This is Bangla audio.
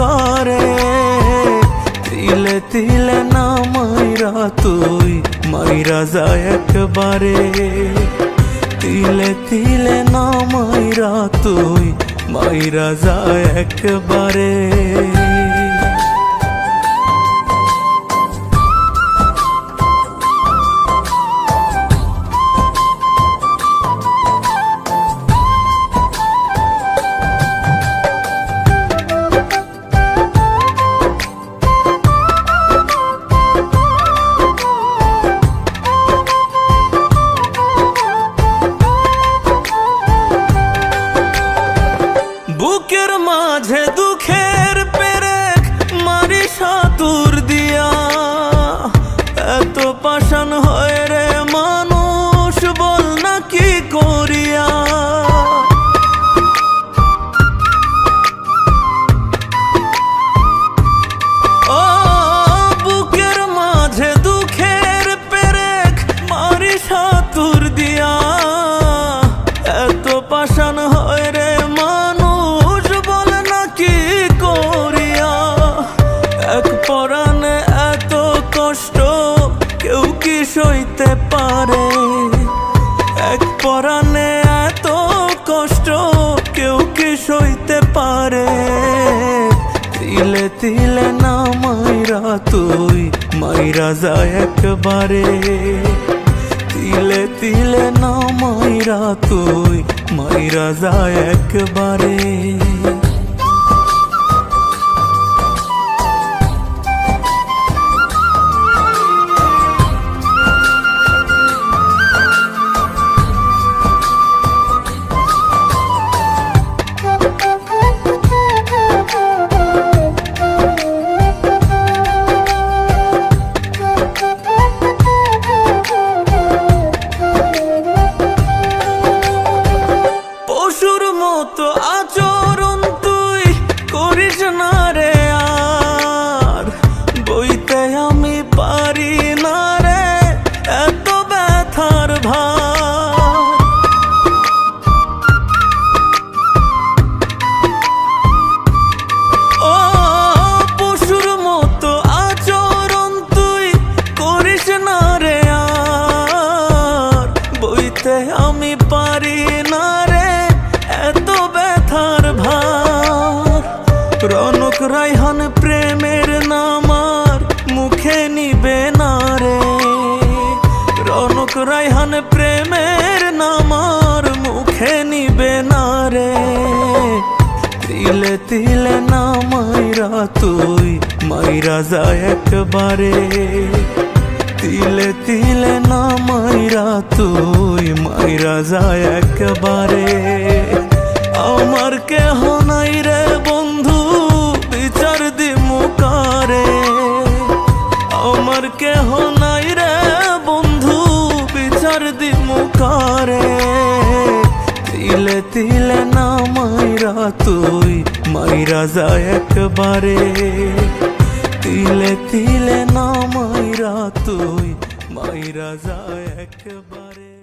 মুকারে তিলে তিলে না মাইরা তুই, মাইরা যায় একবারে। তিলে তিলে না মাইরা তুই, মাইরা যায় একবারে। বুকের মাঝে দুঃখের সইতে পারে। এক পরাণে এত কষ্ট, কেউ কি সইতে পারে। তিলে তিলে না মাইরা তুই, মাইরা যায় একবারে। তিলে তিলে না মাইরা তুই, মাইরা যায় একবারে। মতো আচরণ তুই করিস না রে আর। বইতে আমি পারি না রে এত ব্যথার পশুর মতো করিস আর। বইতে আমি পারি না রনক রাইহান প্রেমের নামার মুখে নিবে না রে। রনক রাইহান প্রেমের নামার মুখে নিবে না রে। তিলে তিলে না মাইরা তুই, মাইরা যায় একবারে। তিলে তিলে না মাইরা তুই, মাইরা যায় একবারে। আমার কেহ তুই মাইরা যা একবারে। তিলে তিলে না মাইরা তুই মাইরা যা একবারে।